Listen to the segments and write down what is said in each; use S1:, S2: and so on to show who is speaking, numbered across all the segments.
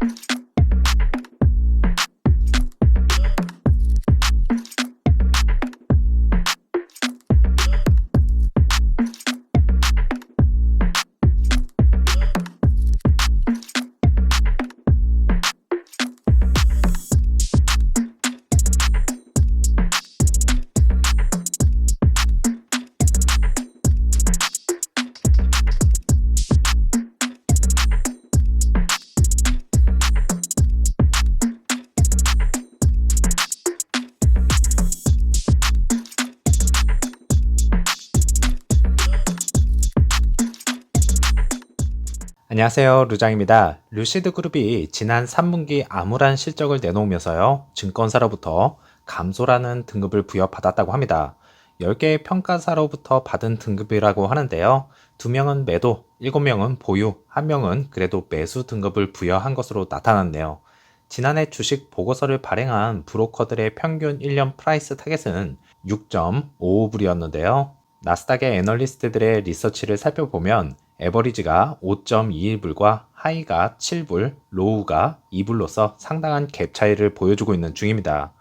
S1: Thank you. 안녕하세요. 루장입니다. 루시드 그룹이 지난 3분기 암울한 실적을 내놓으면서요. 증권사로부터 감소라는 등급을 부여받았다고 합니다. 10개의 평가사로부터 받은 등급이라고 하는데요. 2명은 매도, 7명은 보유, 1명은 그래도 매수 등급을 부여한 것으로 나타났네요. 지난해 주식 보고서를 발행한 브로커들의 평균 1년 프라이스 타겟은 6.55불이었는데요. 나스닥의 애널리스트들의 리서치를 살펴보면 에버리지가 5.21불과 하이가 7불, 로우가 2불로서 상당한 갭 차이를 보여주고 있는 중입니다.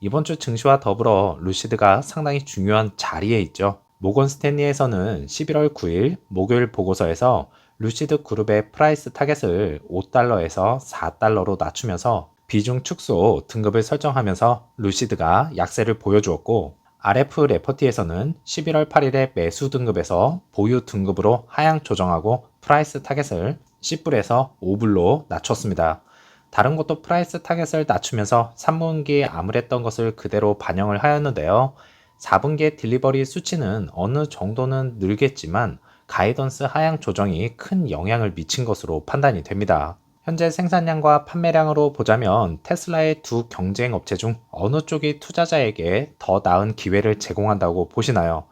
S1: 이번 주 증시와 더불어 루시드가 상당히 중요한 자리에 있죠. 모건 스탠리에서는 11월 9일 목요일 보고서에서 루시드 그룹의 프라이스 타겟을 5달러에서 4달러로 낮추면서 비중 축소 등급을 설정하면서 루시드가 약세를 보여주었고 RF 레퍼티에서는 11월 8일에 매수 등급에서 보유 등급으로 하향 조정하고 프라이스 타겟을 10불에서 5불로 낮췄습니다. 다른 것도 프라이스 타겟을 낮추면서 3분기에 암울했던 것을 그대로 반영을 하였는데요. 4분기의 딜리버리 수치는 어느 정도는 늘겠지만 가이던스 하향 조정이 큰 영향을 미친 것으로 판단이 됩니다. 현재 생산량과 판매량으로 보자면 테슬라의 두 경쟁 업체 중 어느 쪽이 투자자에게 더 나은 기회를 제공한다고 보시나요?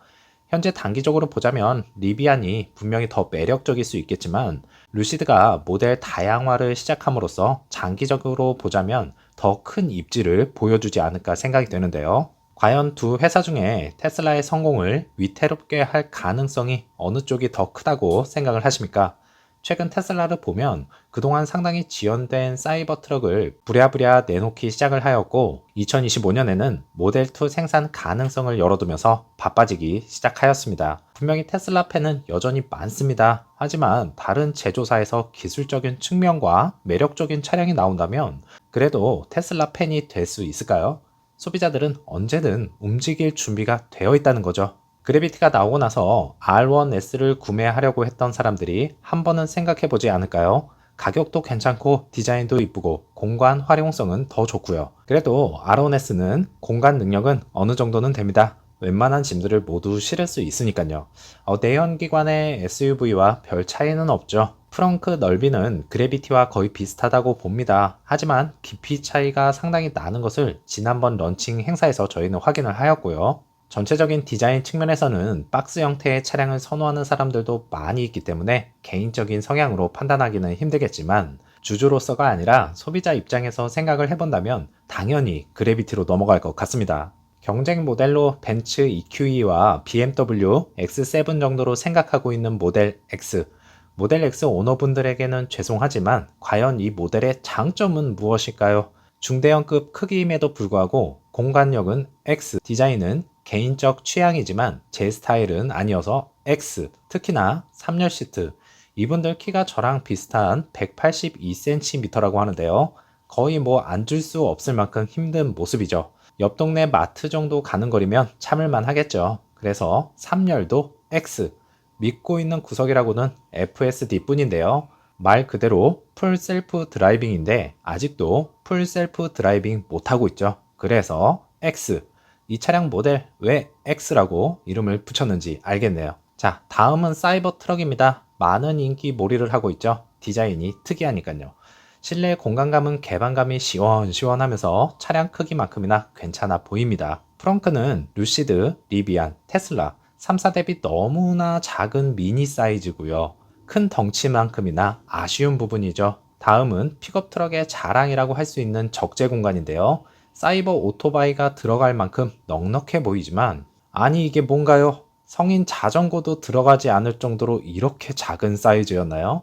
S1: 현재 단기적으로 보자면 리비안이 분명히 더 매력적일 수 있겠지만 루시드가 모델 다양화를 시작함으로써 장기적으로 보자면 더 큰 입지를 보여주지 않을까 생각이 되는데요. 과연 두 회사 중에 테슬라의 성공을 위태롭게 할 가능성이 어느 쪽이 더 크다고 생각을 하십니까? 최근 테슬라를 보면 그동안 상당히 지연된 사이버 트럭을 부랴부랴 내놓기 시작을 하였고 2025년에는 모델2 생산 가능성을 열어두면서 바빠지기 시작하였습니다. 분명히 테슬라 팬은 여전히 많습니다. 하지만 다른 제조사에서 기술적인 측면과 매력적인 차량이 나온다면 그래도 테슬라 팬이 될 수 있을까요? 소비자들은 언제든 움직일 준비가 되어 있다는 거죠. 그래비티가 나오고 나서 R1S를 구매하려고 했던 사람들이 한 번은 생각해 보지 않을까요? 가격도 괜찮고 디자인도 이쁘고 공간 활용성은 더 좋고요. 그래도 R1S는 공간 능력은 어느 정도는 됩니다. 웬만한 짐들을 모두 실을 수 있으니까요. 어, 내연기관의 SUV와 별 차이는 없죠. 프렁크 넓이는 그래비티와 거의 비슷하다고 봅니다. 하지만 깊이 차이가 상당히 나는 것을 지난번 런칭 행사에서 저희는 확인을 하였고요. 전체적인 디자인 측면에서는 박스 형태의 차량을 선호하는 사람들도 많이 있기 때문에 개인적인 성향으로 판단하기는 힘들겠지만 주주로서가 아니라 소비자 입장에서 생각을 해본다면 당연히 그래비티로 넘어갈 것 같습니다. 경쟁 모델로 벤츠 EQE와 BMW X7 정도로 생각하고 있는 모델 X. 모델 X 오너분들에게는 죄송하지만 과연 이 모델의 장점은 무엇일까요? 중대형급 크기임에도 불구하고 공간력은 X, 디자인은 개인적 취향이지만 제 스타일은 아니어서 X, 특히나 3열 시트. 이분들 키가 저랑 비슷한 182cm라고 하는데요. 거의 뭐 앉을 수 없을 만큼 힘든 모습이죠. 옆 동네 마트 정도 가는 거리면 참을만 하겠죠. 그래서 3열도 X. 믿고 있는 구석이라고는 FSD 뿐인데요. 말 그대로 풀 셀프 드라이빙인데 아직도 풀 셀프 드라이빙 못하고 있죠. 그래서 X. 이 차량 모델 왜 X라고 이름을 붙였는지 알겠네요. 자, 다음은 사이버 트럭입니다. 많은 인기 몰이를 하고 있죠. 디자인이 특이하니까요. 실내 공간감은 개방감이 시원시원하면서 차량 크기만큼이나 괜찮아 보입니다. 프렁크는 루시드, 리비안, 테슬라 3사 대비 너무나 작은 미니 사이즈고요. 큰 덩치만큼이나 아쉬운 부분이죠. 다음은 픽업 트럭의 자랑이라고 할 수 있는 적재 공간인데요. 사이버 오토바이가 들어갈 만큼 넉넉해 보이지만 아니 이게 뭔가요? 성인 자전거도 들어가지 않을 정도로 이렇게 작은 사이즈였나요?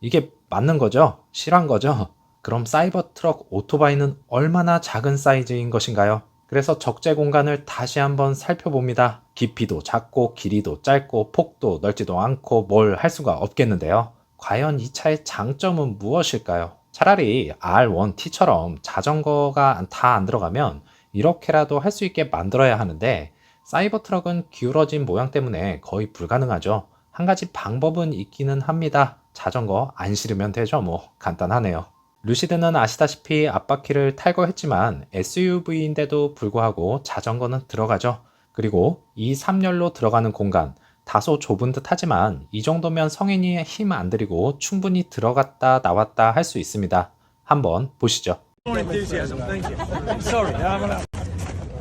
S1: 이게 맞는 거죠? 실한 거죠? 그럼 사이버 트럭 오토바이는 얼마나 작은 사이즈인 것인가요? 그래서 적재 공간을 다시 한번 살펴봅니다. 깊이도 작고 길이도 짧고 폭도 넓지도 않고 뭘 할 수가 없겠는데요. 과연 이 차의 장점은 무엇일까요? 차라리 R1T처럼 자전거가 다 안 들어가면 이렇게라도 할 수 있게 만들어야 하는데 사이버 트럭은 기울어진 모양 때문에 거의 불가능하죠. 한 가지 방법은 있기는 합니다. 자전거 안 실으면 되죠. 뭐 간단하네요. 루시드는 아시다시피 앞바퀴를 탈거했지만 SUV인데도 불구하고 자전거는 들어가죠. 그리고 이 3열로 들어가는 공간 다소 좁은 듯 하지만 이 정도면 성인이 힘 안 들이고 충분히 들어갔다 나왔다 할 수 있습니다. 한번 보시죠.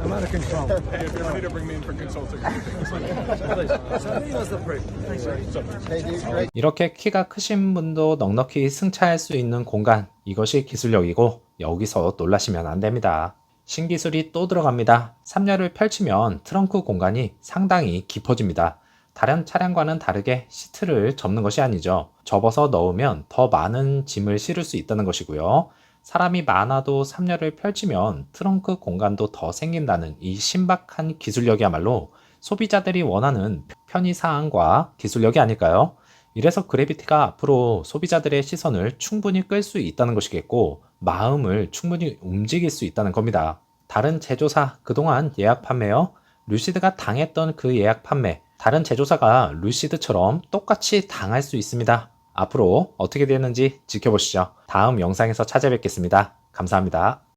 S2: I'm out, of control.
S3: Hey, if you don't need to bring me in for consulting.
S2: Sir.
S1: 이렇게 키가 크신 분도 넉넉히 승차할 수 있는 공간, 이것이 기술력이고 여기서 놀라시면 안 됩니다. 신기술이 또 들어갑니다. 3열을 펼치면 트렁크 공간이 상당히 깊어집니다. 다른 차량과는 다르게 시트를 접는 것이 아니죠. 접어서 넣으면 더 많은 짐을 실을 수 있다는 것이고요. 사람이 많아도 3열을 펼치면 트렁크 공간도 더 생긴다는 이 신박한 기술력이야말로 소비자들이 원하는 편의 사항과 기술력이 아닐까요? 이래서 그래비티가 앞으로 소비자들의 시선을 충분히 끌 수 있다는 것이겠고, 마음을 충분히 움직일 수 있다는 겁니다. 다른 제조사, 그동안 예약 판매요? 루시드가 당했던 그 예약 판매, 다른 제조사가 루시드처럼 똑같이 당할 수 있습니다. 앞으로 어떻게 되는지 지켜보시죠. 다음 영상에서 찾아뵙겠습니다. 감사합니다.